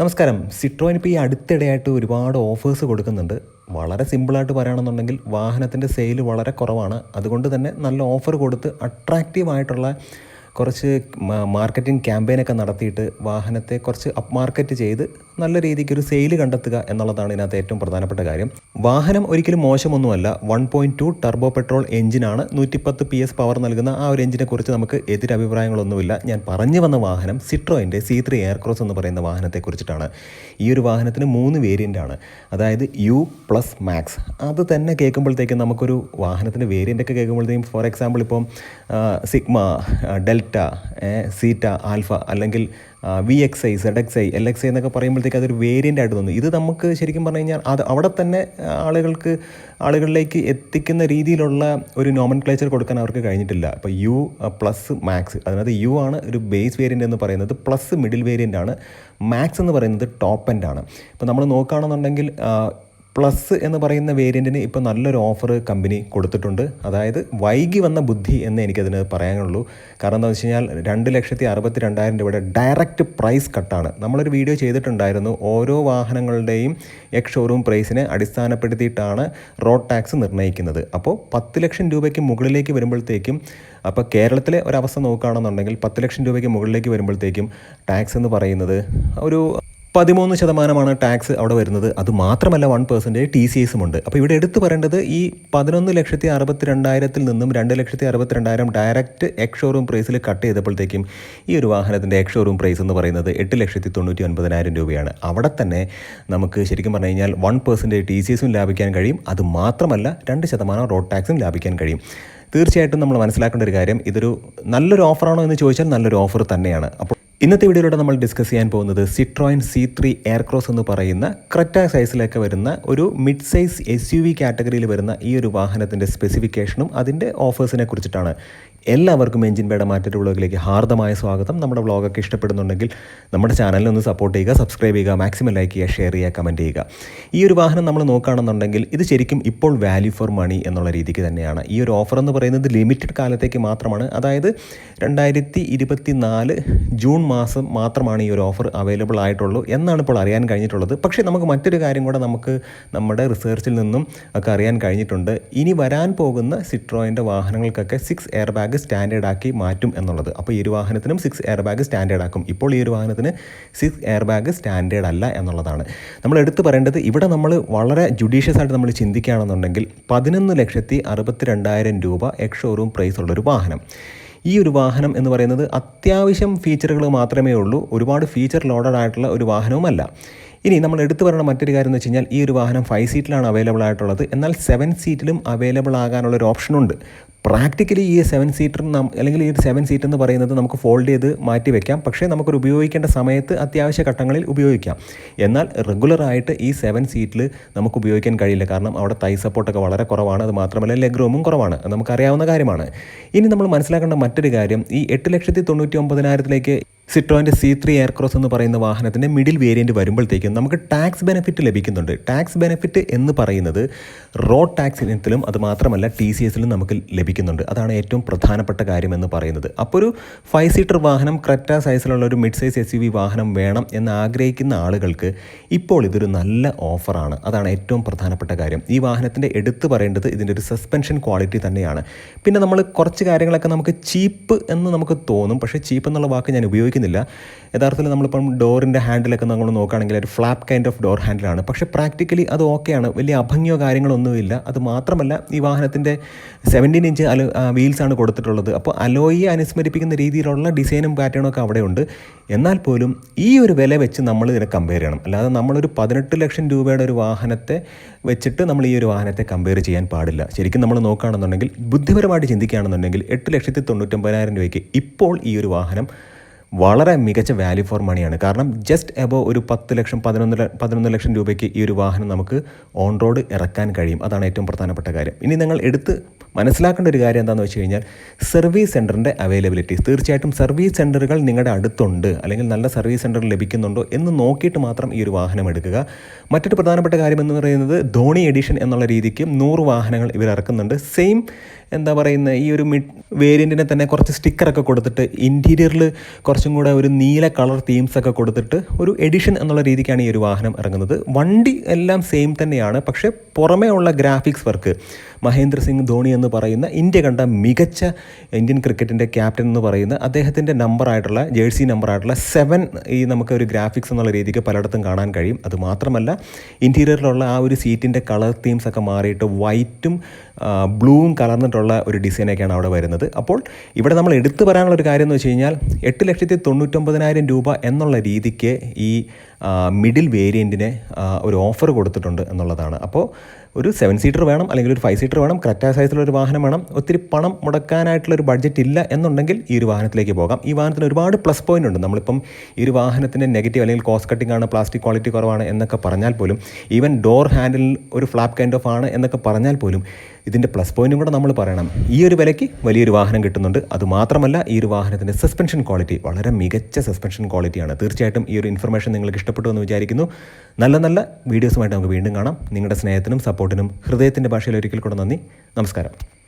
നമസ്കാരം. സിട്രോയിൻ ഇപ്പോൾ ഈ അടുത്തിടെയായിട്ട് ഒരുപാട് ഓഫേഴ്സ് കൊടുക്കുന്നുണ്ട്. വളരെ സിമ്പിളായിട്ട് പറയുകയാണെന്നുണ്ടെങ്കിൽ വാഹനത്തിന്റെ സെയിൽ വളരെ കുറവാണ്. അതുകൊണ്ട് തന്നെ നല്ല ഓഫർ കൊടുത്ത് അട്രാക്റ്റീവായിട്ടുള്ള കുറച്ച് മാർക്കറ്റിംഗ് ക്യാമ്പയിനൊക്കെ നടത്തിയിട്ട് വാഹനത്തെ കുറച്ച് അപ് മാർക്കറ്റ് ചെയ്ത് നല്ല രീതിക്ക് ഒരു സെയിൽ കണ്ടെത്തുക എന്നുള്ളതാണ് ഇതിനകത്ത് ഏറ്റവും പ്രധാനപ്പെട്ട കാര്യം. വാഹനം ഒരിക്കലും മോശമൊന്നുമല്ല. One point two turbo petrol എഞ്ചിനാണ് നൂറ്റിപ്പത്ത് പി എസ് പവർ നൽകുന്ന ആ ഒരു എഞ്ചിനെ കുറിച്ച് നമുക്ക് എതിരഭിപ്രായങ്ങളൊന്നുമില്ല. ഞാൻ പറഞ്ഞു വന്ന വാഹനം സിട്രോയിന്റെ സി ത്രീ എയർക്രോസ് എന്ന് പറയുന്ന വാഹനത്തെക്കുറിച്ചിട്ടാണ് ഈ ഒരു വാഹനത്തിന് മൂന്ന് വേരിയന്റ് ആണ്. അതായത് യു പ്ലസ് മാക്സ് അത് തന്നെ കേൾക്കുമ്പോഴത്തേക്കും നമുക്കൊരു വാഹനത്തിന്റെ വേരിയന്റ് ഒക്കെ കേൾക്കുമ്പോഴത്തേക്കും ഫോർ എക്സാമ്പിൾ ഇപ്പം സിഗ്മ ഡെൽ ഡെൽറ്റ ഏ, സീറ്റ ആൽഫ അല്ലെങ്കിൽ V X I Z X I L X I എന്നൊക്കെ പറയുമ്പോഴത്തേക്ക് അതൊരു വേരിയന്റ് ആയിട്ട് തോന്നുന്നു ഇത് നമുക്ക് ശരിക്കും പറഞ്ഞു കഴിഞ്ഞാൽ അത് അവിടെ തന്നെ ആളുകൾക്ക് ആളുകളിലേക്ക് എത്തിക്കുന്ന രീതിയിലുള്ള ഒരു നോമൻ ക്ലേച്ചർ കൊടുക്കാൻ അവർക്ക് കഴിഞ്ഞിട്ടില്ല. അപ്പോൾ യു പ്ലസ് മാക്സ് അതിനകത്ത് യു ആണ് ഒരു ബേസ് വേരിയന്റ് എന്ന് പറയുന്നത്. പ്ലസ് മിഡിൽ വേരിയന്റ് ആണ്. മാക്സ് എന്ന് പറയുന്നത് ടോപ്പ് എൻഡ് ആണ്. ഇപ്പോൾ നമ്മൾ നോക്കുകയാണെന്നുണ്ടെങ്കിൽ പ്ലസ് എന്ന് പറയുന്ന വേരിയന്റിന് ഇപ്പോൾ നല്ലൊരു ഓഫർ കമ്പനി കൊടുത്തിട്ടുണ്ട്. അതായത് വൈകി വന്ന ബുദ്ധി എന്ന് എനിക്കതിന് പറയാനുള്ളൂ. കാരണം എന്താണെന്ന് വെച്ച് കഴിഞ്ഞാൽ രണ്ട് ലക്ഷത്തി അറുപത്തി രണ്ടായിരം രൂപയുടെ ഡയറക്റ്റ് പ്രൈസ് കട്ടാണ് നമ്മളൊരു വീഡിയോ ചെയ്തിട്ടുണ്ടായിരുന്നു. ഓരോ വാഹനങ്ങളുടെയും എക്സ് ഷോറൂം പ്രൈസിനെ അടിസ്ഥാനപ്പെടുത്തിയിട്ടാണ് റോഡ് ടാക്സ് നിർണയിക്കുന്നത്. അപ്പോൾ പത്ത് ലക്ഷം രൂപയ്ക്ക് മുകളിലേക്ക് വരുമ്പോഴത്തേക്കും അപ്പോൾ കേരളത്തിലെ ഒരവസ്ഥ നോക്കുകയാണെന്നുണ്ടെങ്കിൽ പത്ത് ലക്ഷം രൂപയ്ക്ക് മുകളിലേക്ക് വരുമ്പോഴത്തേക്കും ടാക്സ് എന്ന് പറയുന്നത് ഒരു പതിമൂന്ന് ശതമാനമാണ് ടാക്സ് അവിടെ വരുന്നത്. അത് മാത്രമല്ല വൺ പെർസെന്റേജ് ടി സി എസും ഉണ്ട്. അപ്പോൾ ഇവിടെ എടുത്തു പറയേണ്ടത് ഈ പതിനൊന്ന് ലക്ഷത്തി അറുപത്തി രണ്ടായിരത്തിൽ നിന്നും രണ്ട് ലക്ഷത്തി അറുപത്തി രണ്ടായിരം ഡയറക്റ്റ് എക്സ് ഷോറൂം പ്രൈസിൽ കട്ട് ചെയ്തപ്പോഴത്തേക്കും ഈ ഒരു വാഹനത്തിന്റെ എക്സ് ഷോറൂം പ്രൈസ് എന്ന് പറയുന്നത് എട്ട് ലക്ഷത്തി തൊണ്ണൂറ്റി ഒൻപതിനായിരം രൂപയാണ്. അവിടെ തന്നെ നമുക്ക് ശരിക്കും പറഞ്ഞു കഴിഞ്ഞാൽ വൺ പെർസെന്റേജ് ടി സി എസും ലാഭിക്കാൻ കഴിയും. അത് മാത്രമല്ല രണ്ട് ശതമാനം റോഡ് ടാക്സും ലാഭിക്കാൻ കഴിയും. തീർച്ചയായിട്ടും നമ്മൾ മനസ്സിലാക്കേണ്ട ഒരു കാര്യം ഇതൊരു നല്ലൊരു ഓഫറാണോ എന്ന് ചോദിച്ചാൽ നല്ലൊരു ഓഫർ തന്നെയാണ്. അപ്പോൾ ഇന്നത്തെ വീഡിയോയിലൂടെ നമ്മൾ ഡിസ്കസ് ചെയ്യാൻ പോകുന്നത് സിട്രോയിൻ സി ത്രീ എയർക്രോസ് എന്ന് പറയുന്ന ക്രെറ്റ സൈസിലൊക്കെ വരുന്ന ഒരു mid size S U V കാറ്റഗറിയിൽ വരുന്ന ഈ ഒരു വാഹനത്തിന്റെ സ്പെസിഫിക്കേഷനും അതിന്റെ ഓഫേഴ്സിനെ കുറിച്ചിട്ടാണ്. എല്ലാവർക്കും എഞ്ചിൻ പേട മാറ്റൊരു വ്ളോഗിലേക്ക് ഹാർദമായ സ്വാഗതം. നമ്മുടെ വ്ളോഗൊക്കെ ഇഷ്ടപ്പെടുന്നുണ്ടെങ്കിൽ നമ്മുടെ ചാനലിൽ ഒന്ന് സപ്പോർട്ട് ചെയ്യുക സബ്സ്ക്രൈബ് ചെയ്യുക മാക്സിമം ലൈക്ക് ചെയ്യുക ഷെയർ ചെയ്യുക കമന്റ് ചെയ്യുക. ഈ ഒരു വാഹനം നമ്മൾ നോക്കുകയാണെന്നുണ്ടെങ്കിൽ ഇത് ശരിക്കും ഇപ്പോൾ വാല്യൂ ഫോർ മണി എന്നുള്ള രീതിക്ക് തന്നെയാണ്. ഈ ഒരു ഓഫർ എന്ന് പറയുന്നത് ലിമിറ്റഡ് കാലത്തേക്ക് മാത്രമാണ്. അതായത് രണ്ടായിരത്തി ഇരുപത്തി നാല് ജൂൺ മാസം മാത്രമാണ് ഈ ഒരു ഓഫർ അവൈലബിൾ ആയിട്ടുള്ളൂ എന്നാണ് ഇപ്പോൾ അറിയാൻ കഴിഞ്ഞിട്ടുള്ളത്. പക്ഷേ നമുക്ക് മറ്റൊരു കാര്യം കൂടെ നമുക്ക് നമ്മുടെ റിസർച്ചിൽ നിന്നും ഒക്കെ അറിയാൻ കഴിഞ്ഞിട്ടുണ്ട്. ഇനി വരാൻ പോകുന്ന സിട്രോയിന്റെ വാഹനങ്ങൾക്കൊക്കെ സിക്സ് എയർ ബാഗ് സ്റ്റാൻഡേർഡ് ആക്കി മാറ്റും എന്നുള്ളത്. അപ്പോൾ ഈ ഒരു വാഹനത്തിനും സിക്സ് എയർ ബാഗ് സ്റ്റാൻഡേർഡ് ആക്കും. ഇപ്പോൾ ഈ ഒരു വാഹനത്തിന് സിക്സ് എയർ ബാഗ് സ്റ്റാൻഡേർഡ് അല്ല എന്നുള്ളതാണ്. നമ്മൾ എടുത്തു പറയേണ്ടത് ഇവിടെ നമ്മൾ വളരെ ജുഡീഷ്യസ് ആയിട്ട് നമ്മൾ ചിന്തിക്കുകയാണെന്നുണ്ടെങ്കിൽ പതിനൊന്ന് ലക്ഷത്തി അറുപത്തി രണ്ടായിരം രൂപ എക്സ് ഷോറൂം പ്രൈസ് ഉള്ളൊരു വാഹനം. ഈ ഒരു വാഹനം എന്ന് പറയുന്നത് അത്യാവശ്യം ഫീച്ചറുകൾ മാത്രമേ ഉള്ളൂ. ഒരുപാട് ഫീച്ചർ ലോഡഡ് ആയിട്ടുള്ള ഒരു വാഹനവുമല്ല. ഇനി നമ്മൾ എടുത്തു പറയുന്ന മറ്റൊരു കാര്യം എന്ന് വെച്ച് കഴിഞ്ഞാൽ ഈ ഒരു വാഹനം ഫൈവ് സീറ്റിലാണ് അവൈലബിൾ ആയിട്ടുള്ളത്. എന്നാൽ സെവൻ സീറ്റിലും അവൈലബിൾ ആകാനുള്ള ഒരു ഓപ്ഷനുണ്ട് പ്രാക്ടിക്കലി ഈ സെവൻ സീറ്റർ അല്ലെങ്കിൽ ഈ സെവൻ സീറ്റ് എന്ന് പറയുന്നത് നമുക്ക് ഫോൾഡ് ചെയ്ത് മാറ്റി വെക്കാം. പക്ഷേ നമുക്കൊരു ഉപയോഗിക്കേണ്ട സമയത്ത് അത്യാവശ്യ ഘട്ടങ്ങളിൽ ഉപയോഗിക്കാം. എന്നാൽ റെഗുലറായിട്ട് ഈ സെവൻ സീറ്റിൽ നമുക്ക് ഉപയോഗിക്കാൻ കഴിയില്ല. കാരണം അവിടെ തൈ സപ്പോർട്ടൊക്കെ വളരെ കുറവാണ്. അത് മാത്രമല്ല ലെഗ് റൂമും കുറവാണ്. നമുക്കറിയാവുന്ന കാര്യമാണ്. ഇനി നമ്മൾ മനസ്സിലാക്കേണ്ട മറ്റൊരു കാര്യം ഈ എട്ട് ലക്ഷത്തി തൊണ്ണൂറ്റി ഒമ്പതിനായിരത്തിലേക്ക് സിട്രോയിന്റെ സി ത്രീ എയർക്രോസ് എന്ന് പറയുന്ന വാഹനത്തിന്റെ മിഡിൽ വേരിയന്റ് വരുമ്പോഴത്തേക്കും നമുക്ക് ടാക്സ് ബെനിഫിറ്റ് ലഭിക്കുന്നുണ്ട്. ടാക്സ് ബെനിഫിറ്റ് എന്ന് പറയുന്നത് റോഡ് ടാക്സ് ഇനത്തിലും അത് മാത്രമല്ല ടി സി എസിലും നമുക്ക് ലഭിക്കുന്നുണ്ട്. അതാണ് ഏറ്റവും പ്രധാനപ്പെട്ട കാര്യം എന്ന് പറയുന്നത്. അപ്പോൾ ഒരു ഫൈവ് സീറ്റർ വാഹനം ക്രെറ്റ സൈസിലുള്ള ഒരു മിഡ് സൈസ് എസ് വാഹനം വേണം എന്ന് ആഗ്രഹിക്കുന്ന ആളുകൾക്ക് ഇപ്പോൾ ഇതൊരു നല്ല ഓഫറാണ് അതാണ് ഏറ്റവും പ്രധാനപ്പെട്ട കാര്യം. ഈ വാഹനത്തിന്റെ എടുത്തു പറയേണ്ടത് ഇതിന്റെ ഒരു സസ്പെൻഷൻ ക്വാളിറ്റി തന്നെയാണ്. പിന്നെ നമ്മൾ കുറച്ച് കാര്യങ്ങളൊക്കെ നമുക്ക് ചീപ്പ് എന്ന് നമുക്ക് തോന്നും. പക്ഷേ ചീപ്പ് എന്നുള്ള വാക്ക് ഞാൻ ഉപയോഗിക്കുന്നില്ല യഥാർത്ഥത്തിൽ നമ്മളിപ്പം ഡോറിന്റെ ഹാൻഡിലൊക്കെ നമ്മൾ നോക്കുകയാണെങ്കിൽ ഒരു ഫ്ലാപ്പ് കൈൻഡ് ഓഫ് ഡോർ ഹാൻഡിലാണ്. പക്ഷേ പ്രാക്ടിക്കലി അത് ഓക്കെയാണ്. വലിയ അഭംഗിയോ കാര്യങ്ങളൊന്നുമില്ല. അത് മാത്രമല്ല ഈ വാഹനത്തിന്റെ സെവന്റീൻ ഇഞ്ച് അലോ വീൽസാണ് കൊടുത്തിട്ടുള്ളത്. അപ്പോൾ അലോയെ അനുസ്മരിപ്പിക്കുന്ന രീതിയിലുള്ള ഡിസൈനും പാറ്റേണും ഒക്കെ അവിടെയുണ്ട്. എന്നാൽ പോലും ഈ ഒരു വില വെച്ച് നമ്മൾ ഇതിനെ കമ്പയർ ചെയ്യണം. അല്ലാതെ നമ്മളൊരു പതിനെട്ട് ലക്ഷം രൂപയുടെ ഒരു വാഹനത്തെ വെച്ചിട്ട് നമ്മൾ ഈ ഒരു വാഹനത്തെ കമ്പയർ ചെയ്യാൻ പാടില്ല. ശരിക്കും നമ്മൾ നോക്കുകയാണെന്നുണ്ടെങ്കിൽ ബുദ്ധിപരമായിട്ട് ചിന്തിക്കുകയാണെന്നുണ്ടെങ്കിൽ എട്ട് ലക്ഷത്തി തൊണ്ണൂറ്റൊമ്പതിനായിരം രൂപയ്ക്ക് ഇപ്പോൾ ഈ ഒരു വാഹനം വളരെ മികച്ച വാല്യൂ ഫോർ മണിയാണ് കാരണം ജസ്റ്റ് എബോ ഒരു പത്ത് ലക്ഷം പതിനൊന്ന് പതിനൊന്ന് ലക്ഷം രൂപയ്ക്ക് ഈ ഒരു വാഹനം നമുക്ക് ഓൺ റോഡ് ഇറക്കാൻ കഴിയും. അതാണ് ഏറ്റവും പ്രധാനപ്പെട്ട കാര്യം. ഇനി നിങ്ങൾ എടുത്ത് മനസ്സിലാക്കേണ്ട ഒരു കാര്യം എന്താണെന്ന് വെച്ച് കഴിഞ്ഞാൽ സർവീസ് സെന്ററിന്റെ അവൈലബിലിറ്റി. തീർച്ചയായിട്ടും സർവീസ് സെന്ററുകൾ നിങ്ങളുടെ അടുത്തുണ്ട് അല്ലെങ്കിൽ നല്ല സർവീസ് സെന്റർ ലഭിക്കുന്നുണ്ടോ എന്ന് നോക്കിയിട്ട് മാത്രം ഈ ഒരു വാഹനം എടുക്കുക. മറ്റൊരു പ്രധാനപ്പെട്ട കാര്യം എന്ന് പറയുന്നത് ധോണി എഡിഷൻ എന്നുള്ള രീതിക്ക് നൂറ് വാഹനങ്ങൾ ഇവർ ഇറക്കുന്നുണ്ട്. സെയിം എന്താ പറയുന്ന ഈ ഒരു മിഡ് വേരിയന്റിനെ തന്നെ കുറച്ച് സ്റ്റിക്കറൊക്കെ കൊടുത്തിട്ട് ഇന്റീരിയറിൽ കുറച്ചും കൂടെ ഒരു നീല കളർ തീംസ് ഒക്കെ കൊടുത്തിട്ട് ഒരു എഡിഷൻ എന്നുള്ള രീതിക്കാണ് ഈ ഒരു വാഹനം ഇറങ്ങുന്നത്. വണ്ടി എല്ലാം സെയിം തന്നെയാണ് പക്ഷേ പുറമേ ഉള്ള ഗ്രാഫിക്സ് വർക്ക്. മഹേന്ദ്ര സിംഗ് ധോണി എന്ന് പറയുന്ന ഇന്ത്യ കണ്ട മികച്ച ഇന്ത്യൻ ക്രിക്കറ്റിന്റെ ക്യാപ്റ്റൻ എന്ന് പറയുന്ന അദ്ദേഹത്തിന്റെ നമ്പറായിട്ടുള്ള ജേഴ്സി നമ്പറായിട്ടുള്ള സെവൻ ഈ നമുക്ക് ഒരു ഗ്രാഫിക്സ് എന്നുള്ള രീതിക്ക് പലയിടത്തും കാണാൻ കഴിയും. അതുമാത്രമല്ല ഇന്റീരിയറിലുള്ള ആ ഒരു സീറ്റിന്റെ കളർ തീംസ് ഒക്കെ മാറിയിട്ട് വൈറ്റും ബ്ലൂവും കലർന്നിട്ടുള്ള ഒരു ഡിസൈനൊക്കെയാണ് അവിടെ വരുന്നത്. അപ്പോൾ ഇവിടെ നമ്മൾ എടുത്തു പറയാനുള്ള ഒരു കാര്യം എന്ന് വെച്ച് കഴിഞ്ഞാൽ എട്ട് ലക്ഷത്തി തൊണ്ണൂറ്റൊമ്പതിനായിരം രൂപ എന്നുള്ള രീതിക്ക് ഈ മിഡിൽ വേരിയന്റിന് ഒരു ഓഫർ കൊടുത്തിട്ടുണ്ട് എന്നുള്ളതാണ്. അപ്പോൾ ഒരു സെവൻ സീറ്റർ വേണം അല്ലെങ്കിൽ ഒരു ഫൈവ് സീറ്റർ വേണം കറക്റ്റായ സൈസിലുള്ള ഒരു വാഹനം വേണം ഒത്തിരി പണം മുടക്കാനായിട്ടുള്ള ഒരു ബഡ്ജറ്റ് ഇല്ല എന്നുണ്ടെങ്കിൽ ഈ ഒരു വാഹനത്തിലേക്ക് പോകാം. ഈ വാഹനത്തിന് ഒരുപാട് പ്ലസ് പോയിന്റ് ഉണ്ട്. നമ്മളിപ്പം ഈ ഒരു വാഹനത്തിന്റെ നെഗറ്റീവ് അല്ലെങ്കിൽ കോസ്റ്റ് കട്ടിംഗ് ആണ് പ്ലാസ്റ്റിക് ക്വാളിറ്റി കുറവാണ് എന്നൊക്കെ പറഞ്ഞാൽ പോലും ഈവൻ ഡോർ ഹാൻഡിൽ ഒരു ഫ്ലാപ്പ് കൈൻഡ് ഓഫ് ആണ് എന്നൊക്കെ പറഞ്ഞാൽ പോലും ഇതിന്റെ പ്ലസ് പോയിന്റും കൂടെ നമ്മൾ പറയണം. ഈ ഒരു വിലയ്ക്ക് വലിയൊരു വാഹനം കിട്ടുന്നുണ്ട്. അതുമാത്രമല്ല ഈ ഒരു വാഹനത്തിന്റെ സസ്പെൻഷൻ ക്വാളിറ്റി വളരെ മികച്ച സസ്പെൻഷൻ ക്വാളിറ്റിയാണ് തീർച്ചയായിട്ടും ഈ ഒരു ഇൻഫർമേഷൻ നിങ്ങൾക്ക് ഇഷ്ടപ്പെട്ടു എന്ന് വിചാരിക്കുന്നു. നല്ല നല്ല വീഡിയോസുമായിട്ട് നമുക്ക് വീണ്ടും കാണാം. നിങ്ങളുടെ സ്നേഹത്തിനും സപ്പോർട്ടിനും ഹൃദയത്തിന്റെ ഭാഷയിൽ ഒരിക്കൽ കൂടെ നന്ദി. നമസ്കാരം.